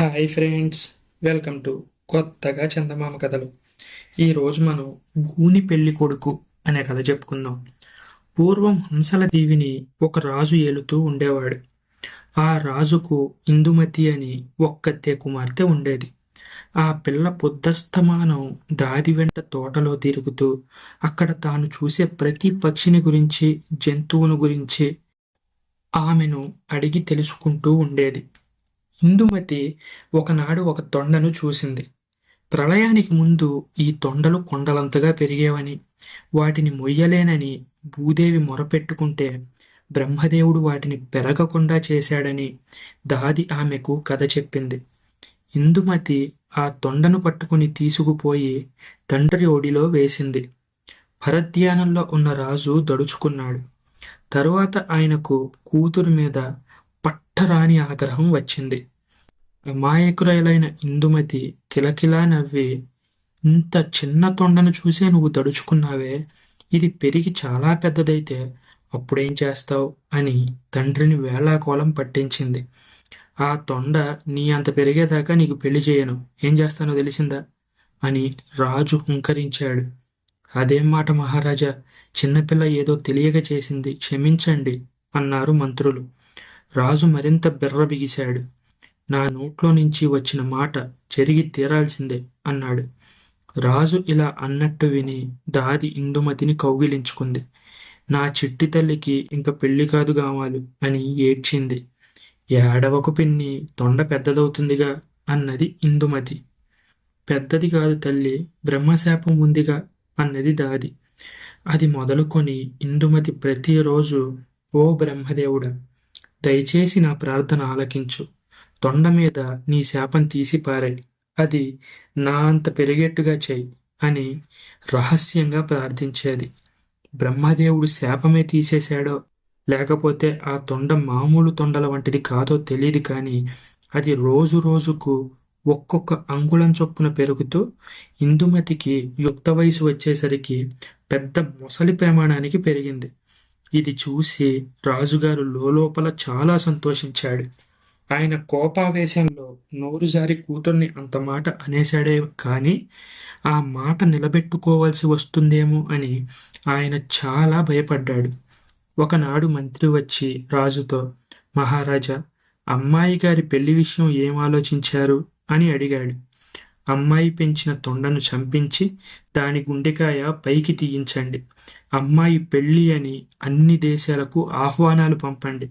Hi friends welcome to కొత్తగా చందమామ కథలు. ఈరోజు మనం గూని పెళ్ళి కొడుకు అనే కథ చెప్పుకుందాం. పూర్వం హంసల దీవిని ఒక రాజు ఏలుతూ ఉండేవాడు. ఆ రాజుకు ఇందుమతి అని ఒక్కతే కుమార్తె ఉండేది. ఆ పిల్ల పొద్దస్తమానం దాది వెంట తోటలో తిరుగుతూ అక్కడ తాను చూసే ప్రతి పక్షిని గురించి జంతువును గురించి ఆమెను అడిగి తెలుసుకుంటూ ఉండేది. ఇందుమతి ఒకనాడు ఒక తొండను చూసింది. ప్రళయానికి ముందు ఈ తొండలు కొండలంతగా పెరిగేవని వాటిని మొయ్యలేనని భూదేవి మొరపెట్టుకుంటే బ్రహ్మదేవుడు వాటిని పెరగకుండా చేశాడని దాది ఆమెకు కథ చెప్పింది. ఇందుమతి ఆ తొండను పట్టుకుని తీసుకుపోయి తండ్రి ఒడిలో వేసింది. భరధ్యానంలో ఉన్న రాజు దడుచుకున్నాడు. తరువాత ఆయనకు కూతురు మీద పట్టరాని ఆగ్రహం వచ్చింది. అమాయకురాలైన ఇందుమతి కిలకిలా నవ్వి ఇంత చిన్న తొండను చూసే నువ్వు దడుచుకున్నావే? ఇది పెరిగి చాలా పెద్దదైతే అప్పుడేం చేస్తావు? అని తండ్రిని వేళాకోళం పట్టించింది. ఆ తొండ నీ అంత పెరిగేదాకా నీకు పెళ్ళి చేయను. ఏం చేస్తానో తెలిసిందా? అని రాజు హుంకరించాడు. అదేం మాట మహారాజా? చిన్నపిల్ల ఏదో తెలియక చేసింది. క్షమించండి అన్నారు మంత్రులు. రాజు మరింత బెర్ర బిగిశాడు. నా నోట్లో నుంచి వచ్చిన మాట జరిగి తీరాల్సిందే అన్నాడు. రాజు ఇలా అన్నట్టు విని దాది ఇందుమతిని కౌగిలించుకుంది. నా చిట్టి తల్లికి ఇంక పెళ్ళి కాదు కావాలి అని ఏడ్చింది. ఏడవకు పిన్ని తొండ పెద్దదవుతుందిగా అన్నది ఇందుమతి. పెద్దది కాదు తల్లి బ్రహ్మశాపం ఉందిగా అన్నది దాది. అది మొదలుకొని ఇందుమతి ప్రతిరోజు ఓ బ్రహ్మదేవుడా దయచేసి నా ప్రార్థన ఆలకించు. తొండ మీద నీ శాపం తీసి పారాయి అది నా అంత పెరిగేట్టుగా చెయ్యి అని రహస్యంగా ప్రార్థించేది. బ్రహ్మదేవుడు శాపమే తీసేశాడో లేకపోతే ఆ తొండ మామూలు తొండల వంటిది కాదో తెలియదు కానీ అది రోజు రోజుకు ఒక్కొక్క అంగుళం చొప్పున పెరుగుతూ ఇందుమతికి యుక్త వయసు వచ్చేసరికి పెద్ద మొసలి ప్రమాణానికి పెరిగింది. ఇది చూసి రాజుగారు లోపల చాలా సంతోషించాడు. ఆయన కోపావేశంలో నోరు జారి కూతుర్ని అంత మాట అనేశాడే కానీ ఆ మాట నిలబెట్టుకోవాల్సి వస్తుందేమో అని ఆయన చాలా భయపడ్డాడు. ఒకనాడు మంత్రి వచ్చి రాజుతో మహారాజా అమ్మాయి గారి పెళ్ళి విషయం ఏం ఆలోచించారు? అని అడిగాడు. అమ్మాయి పెంచిన తొండను చంపించి దాని గుండెకాయ పైకి తీయించండి. అమ్మాయి పెళ్ళి అని అన్ని దేశాలకు ఆహ్వానాలు పంపండి.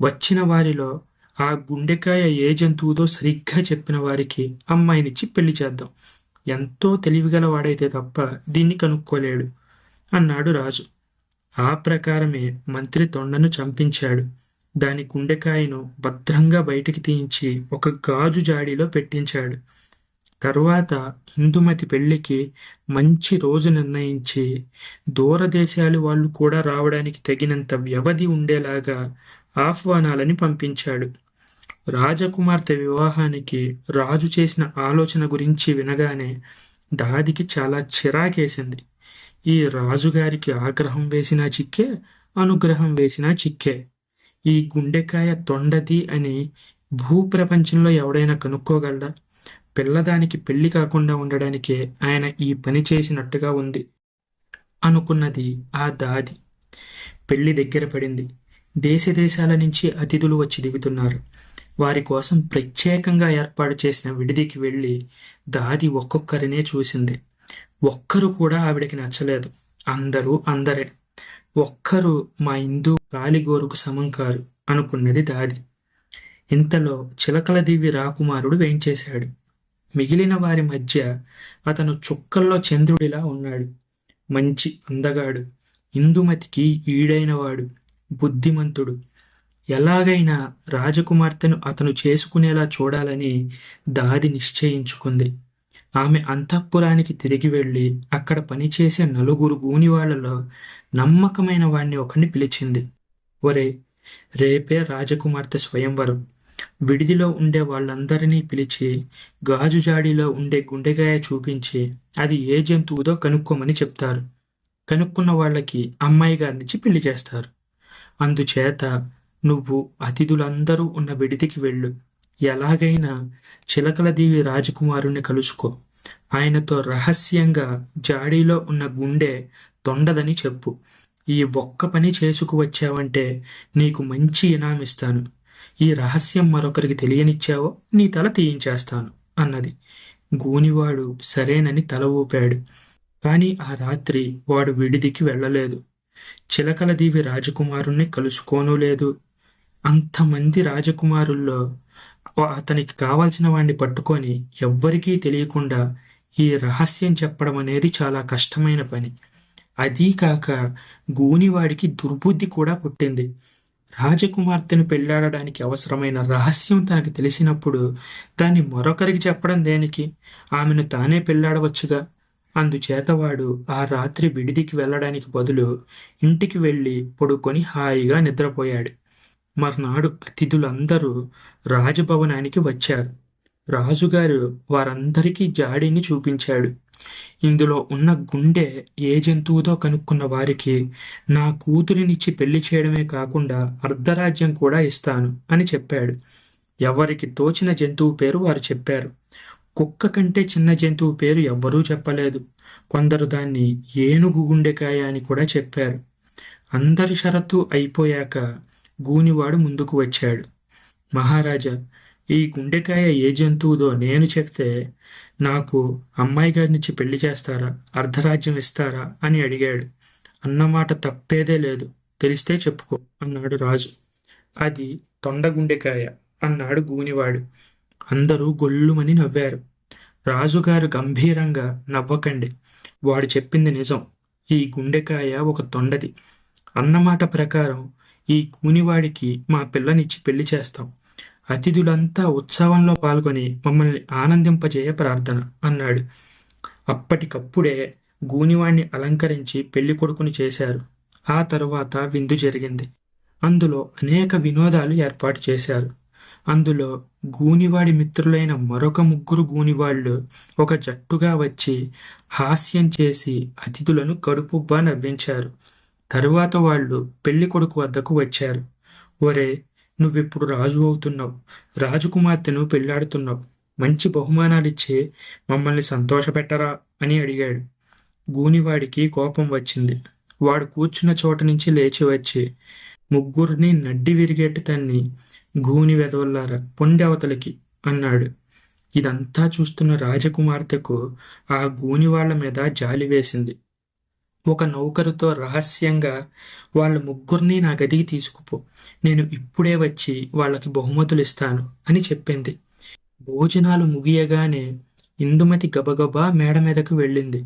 వచ్చిన వారిలో ఆ గుండెకాయ ఏ జంతువుదో సరిగ్గా చెప్పిన వారికి అమ్మాయినిచ్చి పెళ్ళి చేద్దాం. ఎంతో తెలివిగల వాడైతే తప్ప దీన్ని కనుక్కోలేడు అన్నాడు రాజు. ఆ ప్రకారమే మంత్రి తొండను చంపించాడు. దాని గుండెకాయను భద్రంగా బయటికి తీయించి ఒక గాజు జాడీలో పెట్టించాడు. తరువాత ఇందుమతి పెళ్ళికి మంచి రోజు నిర్ణయించి దూరదేశాలు వాళ్ళు కూడా రావడానికి తగినంత వ్యవధి ఉండేలాగా ఆహ్వానాలని పంపించాడు. రాజకుమార్తె వివాహానికి రాజు చేసిన ఆలోచన గురించి వినగానే దాదికి చాలా చిరాకేసింది. ఈ రాజుగారికి ఆగ్రహం వేసినా చిక్కే అనుగ్రహం వేసినా చిక్కే. ఈ గుండెకాయ తొండది అని భూప్రపంచంలో ఎవడైనా కనుక్కోగలడా? పిల్లదానికి పెళ్ళి కాకుండా ఉండడానికే ఆయన ఈ పని చేసినట్టుగా ఉంది. అనుకున్నది ఆ దాది. పెళ్ళి దగ్గర పడింది. దేశ దేశాల నుంచి అతిథులు వచ్చి దిగుతున్నారు. వారి కోసం ప్రత్యేకంగా ఏర్పాటు చేసిన విడిదికి వెళ్ళి దాది ఒక్కొక్కరినే చూసింది. ఒక్కరు కూడా ఆవిడకి నచ్చలేదు. అందరూ అందరే. ఒక్కరు మా హిందూ గాలిగోరుకు సమం కారు అనుకున్నది దాది. ఇంతలో చిలకల దివి రాకుమారుడు వేయించేశాడు. మిగిలిన వారి మధ్య అతను చుక్కల్లో చంద్రుడిలా ఉన్నాడు. మంచి అందగాడు ఇందుమతికి ఈడైనవాడు బుద్ధిమంతుడు. ఎలాగైనా రాజకుమార్తెను అతను చేసుకునేలా చూడాలని దాది నిశ్చయించుకుంది. ఆమె అంతఃపురానికి తిరిగి వెళ్ళి అక్కడ పనిచేసే నలుగురు గూనివాళ్ళలో నమ్మకమైన వాణ్ణి ఒకరిని పిలిచింది. ఒరే రేపే రాజకుమార్తె స్వయంవరం. విడిదిలో ఉండే వాళ్ళందరినీ పిలిచి గాజు జాడీలో ఉండే గుండెగాయ చూపించి అది ఏ జంతువుదో కనుక్కోమని చెప్తారు. కనుక్కున్న వాళ్ళకి అమ్మాయి గారినిచ్చి పెళ్ళి చేస్తారు. అందుచేత నువ్వు అతిథులందరూ ఉన్న విడిదికి వెళ్ళు. ఎలాగైనా చిలకలదీవి రాజకుమారుణ్ణి కలుసుకో. ఆయనతో రహస్యంగా జాడీలో ఉన్న గుండె తొండదని చెప్పు. ఈ ఒక్క పని చేసుకువచ్చావంటే నీకు మంచి ఇనామిస్తాను. ఈ రహస్యం మరొకరికి తెలియనిచ్చావో నీ తల తీయించేస్తాను అన్నది. గూనివాడు సరేనని తల ఊపాడు. కానీ ఆ రాత్రి వాడు విడిదికి వెళ్ళలేదు. చిలకలదీవి రాజకుమారుణ్ణి కలుసుకోనూ లేదు. అంతమంది రాజకుమారుల్లో అతనికి కావాల్సిన వాణ్ణి పట్టుకొని ఎవ్వరికీ తెలియకుండా ఈ రహస్యం చెప్పడం అనేది చాలా కష్టమైన పని. అదీ కాక గూనివాడికి దుర్బుద్ధి కూడా పుట్టింది. రాజకుమార్తెను పెళ్ళాడడానికి అవసరమైన రహస్యం తనకు తెలిసినప్పుడు దాన్ని మరొకరికి చెప్పడం దేనికి? ఆమెను తానే పెళ్ళాడవచ్చుగా. అందుచేత వాడు ఆ రాత్రి విడిదికి వెళ్ళడానికి బదులు ఇంటికి వెళ్ళి పడుకొని హాయిగా నిద్రపోయాడు. మర్నాడు అతిథులందరూ రాజభవనానికి వచ్చారు. రాజుగారు వారందరికీ జాడీని చూపించాడు. ఇందులో ఉన్న గుండె ఏ జంతువుతో కనుక్కున్న వారికి నా కూతురినిచ్చి పెళ్ళి చేయడమే కాకుండా అర్ధరాజ్యం కూడా ఇస్తాను అని చెప్పాడు. ఎవరికి తోచిన జంతువు పేరు వారు చెప్పారు. కుక్క కంటే చిన్న జంతువు పేరు ఎవ్వరూ చెప్పలేదు. కొందరు దాన్ని ఏనుగు గుండెకాయ అని కూడా చెప్పారు. అందరి షరతు అయిపోయాక గూనివాడు ముందుకు వచ్చాడు. మహారాజా ఈ గుండెకాయ ఏ జంతువుదో నేను చెప్తే నాకు అమ్మాయి గారినిచ్చి పెళ్ళి చేస్తారా? అర్ధరాజ్యం ఇస్తారా? అని అడిగాడు. అన్నమాట తప్పేదే లేదు. తెలిస్తే చెప్పుకో అన్నాడు రాజు. అది తొండగుండెకాయ అన్నాడు గూనివాడు. అందరూ గొల్లుమని నవ్వారు. రాజుగారు గంభీరంగా నవ్వకండి. వాడు చెప్పింది నిజం. ఈ గుండెకాయ ఒక తొండది. అన్నమాట ప్రకారం ఈ కూనివాడికి మా పిల్లనిచ్చి పెళ్ళి చేస్తాం. అతిథులంతా ఉత్సవంలో పాల్గొని మమ్మల్ని ఆనందింపజేయ ప్రార్థన అన్నాడు. అప్పటికప్పుడే గూనివాణ్ణి అలంకరించి పెళ్ళి కొడుకుని చేశారు. ఆ తరువాత విందు జరిగింది. అందులో అనేక వినోదాలు ఏర్పాటు చేశారు. అందులో గూనివాడి మిత్రులైన మరొక ముగ్గురు గూనివాళ్ళు ఒక జట్టుగా వచ్చి హాస్యం చేసి అతిథులను కడుపుబ్బా నవ్వించారు. తరువాత వాళ్ళు పెళ్ళి కొడుకు వద్దకు వచ్చారు. ఒరే నువ్విప్పుడు రాజు అవుతున్నావు? రాజకుమార్తెను పెళ్ళాడుతున్నావు. మంచి బహుమానాలిచ్చి మమ్మల్ని సంతోషపెట్టరా? అని అడిగాడు. గూనివాడికి కోపం వచ్చింది. వాడు కూర్చున్న చోట నుంచి లేచి వచ్చి ముగ్గురిని నడ్డి విరిగేట్టు తన్ని గూని వెదవల్లారా పొండి అవతలికి అన్నాడు. ఇదంతా చూస్తున్న రాజకుమార్తెకు ఆ గూని వాళ్ళ మీద జాలి వేసింది. ఒక నౌకరుతో రహస్యంగా వాళ్ళ ముగ్గురిని నా గదికి తీసుకుపో. నేను ఇప్పుడే వచ్చి వాళ్ళకి బహుమతులు ఇస్తాను అని చెప్పింది. భోజనాలు ముగియగానే ఇందుమతి గబగబా మేడ మీదకు వెళ్ళింది.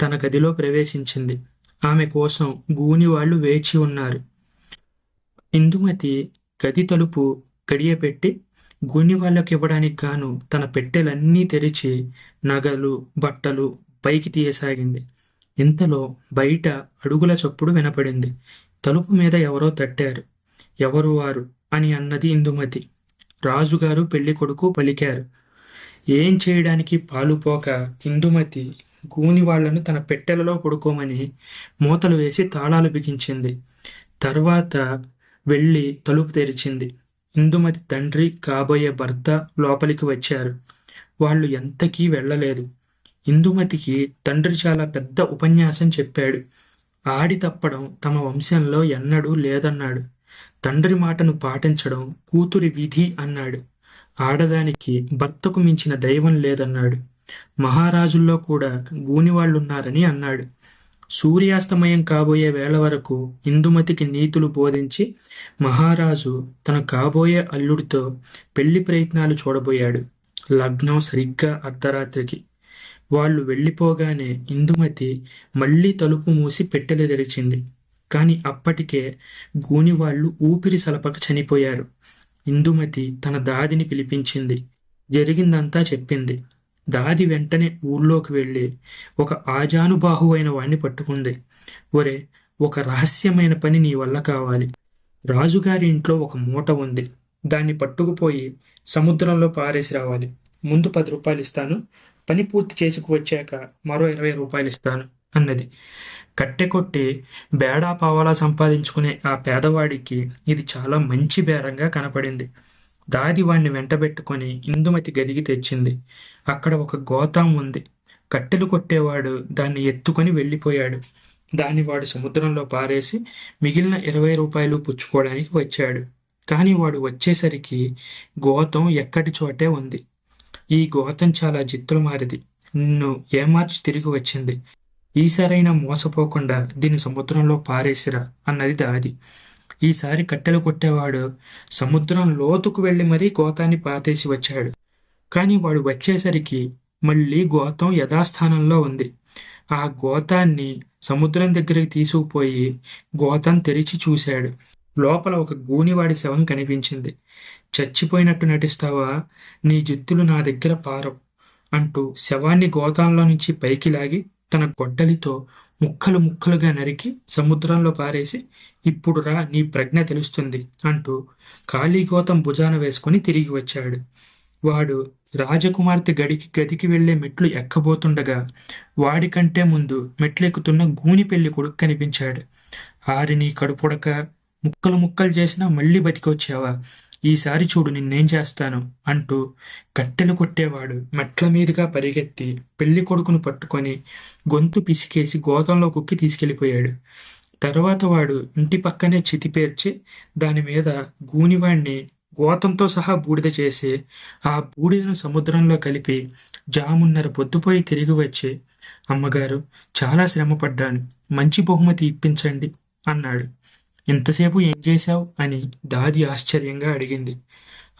తన గదిలో ప్రవేశించింది. ఆమె కోసం గూని వాళ్ళు వేచి ఉన్నారు. ఇందుమతి గది తలుపు గడియపెట్టి గూని వాళ్ళకి ఇవ్వడానికి గాను తన పెట్టెలన్నీ తెరిచి నగలు బట్టలు పైకి తీయసాగింది. ఇంతలో బయట అడుగుల చప్పుడు వినపడింది. తలుపు మీద ఎవరో తట్టారు. ఎవరు వారు? అని అన్నది ఇందుమతి. రాజుగారు పెళ్ళి కొడుకు పలికారు. ఏం చేయడానికి పాలుపోక ఇందుమతి గూని వాళ్ళను తన పెట్టెలలో పడుకోమని మూతలు వేసి తాళాలు బిగించింది. తర్వాత వెళ్ళి తలుపు తెరిచింది. ఇందుమతి తండ్రి కాబోయే భర్త లోపలికి వచ్చారు. వాళ్ళు ఎంతకీ వెళ్ళలేదు. ఇందుమతికి తండ్రి చాలా పెద్ద ఉపన్యాసం చెప్పాడు. ఆడి తప్పడం తమ వంశంలో ఎన్నడూ లేదన్నాడు. తండ్రి మాటను పాటించడం కూతురి విధి అన్నాడు. ఆడదానికి భర్తకు మించిన దైవం లేదన్నాడు. మహారాజుల్లో కూడా గూనివాళ్ళున్నారని అన్నాడు. సూర్యాస్తమయం కాబోయే వేళ వరకు ఇందుమతికి నీతులు బోధించి మహారాజు తన కాబోయే అల్లుడితో పెళ్ళి ప్రయత్నాలు చూడబోయాడు. లగ్నం సరిగ్గా అర్ధరాత్రికి. వాళ్ళు వెళ్ళిపోగానే ఇందుమతి మళ్ళీ తలుపు మూసి పెట్టెలు తెరిచింది కాని అప్పటికే గూనివాళ్ళు ఊపిరి సలపక చనిపోయారు. ఇందుమతి తన దాదిని పిలిపించింది. జరిగిందంతా చెప్పింది. దాది వెంటనే ఊళ్ళోకి వెళ్ళి ఒక ఆజానుబాహు అయిన వాణ్ణి పట్టుకుంది. ఒరే ఒక రహస్యమైన పని నీ వల్ల కావాలి. రాజుగారి ఇంట్లో ఒక మూట ఉంది. దాన్ని పట్టుకుపోయి సముద్రంలో పారేసి రావాలి. ముందు పది రూపాయలు ఇస్తాను. పని పూర్తి చేసుకు వచ్చాక మరో ఇరవై రూపాయలు ఇస్తాను అన్నది. కట్టె కొట్టి బేడా పావాలా సంపాదించుకునే ఆ పేదవాడికి ఇది చాలా మంచి బేరంగా కనపడింది. దాది వాణ్ణి వెంటబెట్టుకొని ఇందుమతి గదికి తెచ్చింది. అక్కడ ఒక గోతాం ఉంది. కట్టెలు కొట్టేవాడు దాన్ని ఎత్తుకొని వెళ్ళిపోయాడు. దాన్ని వాడు సముద్రంలో పారేసి మిగిలిన ఇరవై రూపాయలు పుచ్చుకోవడానికి వచ్చాడు. కానీ వాడు వచ్చేసరికి గోతం ఎక్కడి చోటే ఉంది. ఈ గోతం చాలా జిత్తులు మారిది. నిన్ను ఏమార్చి తిరిగి వచ్చింది. ఈసారైనా మోసపోకుండా దీన్ని సముద్రంలో పారేసిరా అన్నది దాది. ఈసారి కట్టెలు కొట్టేవాడు సముద్రం లోతుకు వెళ్ళి మరీ గోతాన్ని పాతేసి వచ్చాడు. కానీ వాడు వచ్చేసరికి మళ్ళీ గోతం యథాస్థానంలో ఉంది. ఆ గోతాన్ని సముద్రం దగ్గరికి తీసుకుపోయి గోతం తెరిచి చూశాడు. లోపల ఒక గూనివాడి శవం కనిపించింది. చచ్చిపోయినట్టు నటిస్తావా? నీ జిత్తులు నా దగ్గర పారవు అంటూ శవాన్ని గోతాంలో నుంచి పైకి లాగి తన గొడ్డలితో ముక్కలు ముక్కలుగా నరికి సముద్రంలో పారేసి ఇప్పుడు రా నీ ప్రజ్ఞ తెలుస్తుంది అంటూ ఖాళీ గోతం భుజాన వేసుకుని తిరిగి వచ్చాడు. వాడు రాజకుమార్తె గడికి గదికి వెళ్ళే మెట్లు ఎక్కబోతుండగా వాడికంటే ముందు మెట్లెక్కుతున్న గూని పెళ్ళి కొడుకు కనిపించాడు. ఆరిని కడుపుడక ముక్కలు ముక్కలు చేసినా మళ్ళీ బతికొచ్చావా? ఈసారి చూడు నిన్నేం చేస్తాను అంటూ కట్టెలు కొట్టేవాడు మెట్ల మీదుగా పరిగెత్తి పెళ్ళి కొడుకును పట్టుకొని గొంతు పిసికేసి గోతంలో కుక్కి తీసుకెళ్ళిపోయాడు తర్వాత వాడు ఇంటి పక్కనే చితి పేర్చి దాని మీద గూనివాణ్ణి గోతంతో సహా బూడిద చేసి ఆ బూడిదను సముద్రంలో కలిపి జామున్నర పొద్దుపోయి తిరిగి వచ్చి అమ్మగారు చాలా శ్రమపడ్డాను. మంచి బహుమతి ఇప్పించండి అన్నాడు. ఇంతసేపు ఏం చేశావు? అని దాది ఆశ్చర్యంగా అడిగింది.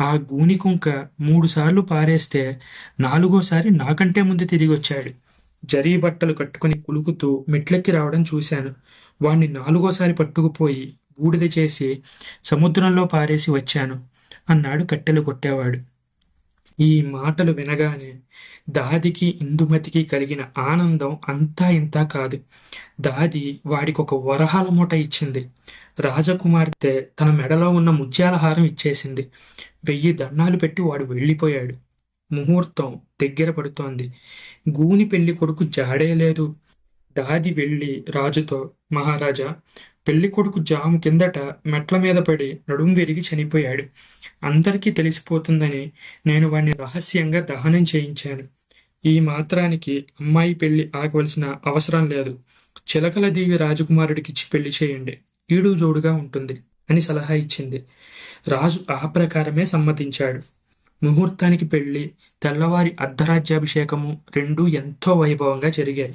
ఆ గూని కుంక మూడుసార్లు పారేస్తే నాలుగోసారి నాకంటే ముందు తిరిగి వచ్చాడు జరీ బట్టలు కట్టుకుని కులుకుతూ మెట్లెక్కి రావడం చూశాను. వాణ్ణి నాలుగోసారి పట్టుకుపోయి బూడిద చేసి సముద్రంలో పారేసి వచ్చాను. అన్నాడు కట్టెలు కొట్టేవాడు. ఈ మాటలు వినగానే దాదికి ఇందుమతికి కలిగిన ఆనందం అంతా ఇంత కాదు. దాది వాడికి ఒక వరహాల మూట ఇచ్చింది. రాజకుమార్తె తన మెడలో ఉన్న ముత్యాల హారం ఇచ్చేసింది. వెయ్యి దండాలు పెట్టి వాడు వెళ్ళిపోయాడు. ముహూర్తం దగ్గర పడుతోంది. గూని పెళ్ళి కొడుకు జాడే లేదు. దాది వెళ్ళి రాజుతో మహారాజా పెళ్ళి కొడుకు జాము కిందట మెట్ల మీద పడి నడుం విరిగి చనిపోయాడు. అందరికీ తెలిసిపోతుందని నేను వాణ్ణి రహస్యంగా దహనం చేయించాను. ఈ మాత్రానికి అమ్మాయి పెళ్ళి ఆగవలసిన అవసరం లేదు. చిలకల దేవి రాజకుమారుడికిచ్చి పెళ్ళి చేయండి. ఈడు జోడుగా ఉంటుంది అని సలహా ఇచ్చింది. రాజు ఆ ప్రకారమే సమ్మతించాడు. ముహూర్తానికి పెళ్ళి తెల్లవారి అర్ధరాజ్యాభిషేకము రెండూ ఎంతో వైభవంగా జరిగాయి.